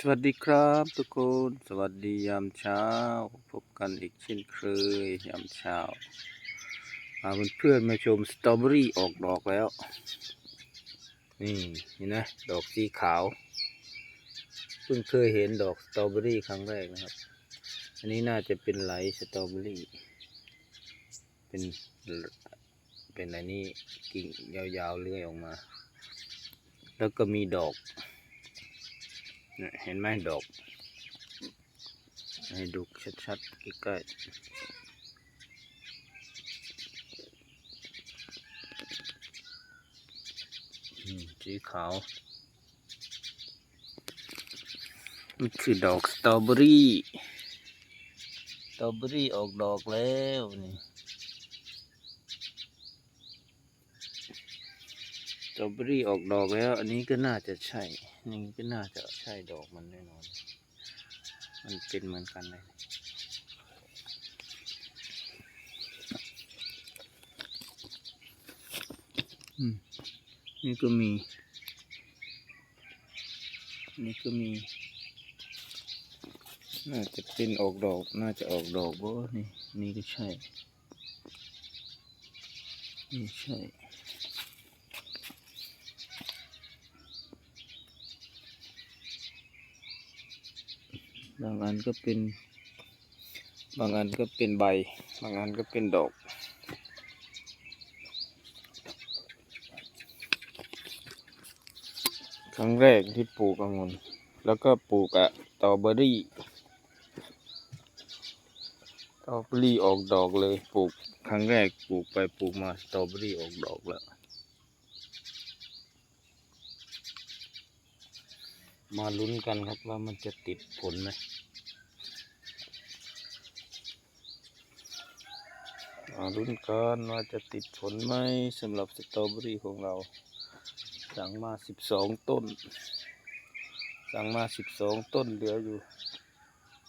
สวัสดีครับทุกคน สวัสดียามเช้า พบกันอีกเช่นเคยยามเช้าพาเพื่อนๆมาชมสตรอเบอรี่ออกดอกแล้ว นี่เห็นไหมดอกสีขาวเพิ่งเคยเห็นดอกสตรอเบอรี่ครั้งแรกนะครับ อันนี้น่าจะเป็นไหลสตรอเบอรี่ เป็นเป็นอะไรนี่กิ่งยาวๆเลื่อยออกมา แล้วก็มีดอก เห็นไหมดอก ให้ดูชัดๆใกล้ๆสีขาวนี่คือดอกสตรอเบอรี่สตรอเบอรี่ออกดอกแล้วนี่ ตรอเบอรี่ออกดอกแล้ว อันนี้ก็น่าจะใช่นี่ก็น่าจะใช่ดอกมันแน่นอน มันเป็นเหมือนกันเลยอืมนี่ก็มี นี่ก็มี น่าจะเป็นออกดอก น่าจะออกดอกบ่นี่ นี่ก็ใช่ นี่ใช่ บางอันก็เป็น บางอันก็เป็นใบ บางอันก็เป็นดอกครั้งแรกที่ปลูกองุ่นแล้วก็ปลูกอะตอเบอรี่ตอเบอรี่ออกดอกเลย ปลูกครั้งแรกปลูกไปปลูกมาตอเบอรี่ออกดอกแล้ว มาลุ้นกันครับว่ามันจะติดผลไหมมาลุ้นกันว่าจะติดผลไหมสำหรับสตรอเบอรี่ของเรา สั่งมาสิบสองต้น สั่งมาสิบสองต้นเหลืออยู่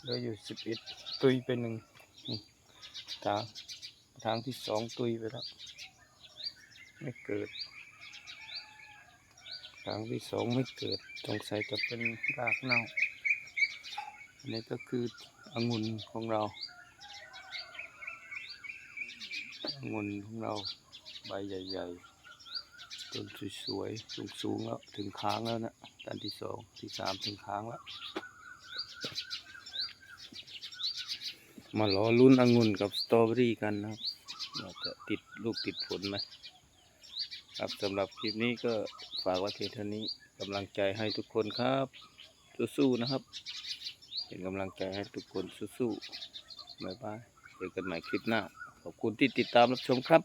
เหลืออยู่สิบเอ็ดตุยไปหนึ่งทางทางที่สองตุยไปแล้ว ไม่เกิด ทางที่สองไม่เกิดสงสัยจะเป็นรากเน่า อันนี้ก็คือองุ่นของเราองุ่นของเราใบใหญ่ ๆ ต้นสวยๆ สูงๆแล้วถึงค้างแล้วนะต้นที่สองที่สามถึงค้างแล้ว มารอลุ้นองุ่นกับสตรอเบอรี่กันนะครับว่าจะติดลูกติดผลไหม ครับสำหรับคลิปนี้ก็ฝากไว้เพียงเท่านี้กำลังใจให้ทุกคนครับสู้ๆนะครับ เป็นกำลังใจให้ทุกคนสู้ๆบ๊ายบายเจอกันใหม่คลิปหน้าขอบคุณที่ติดตามรับชมครับ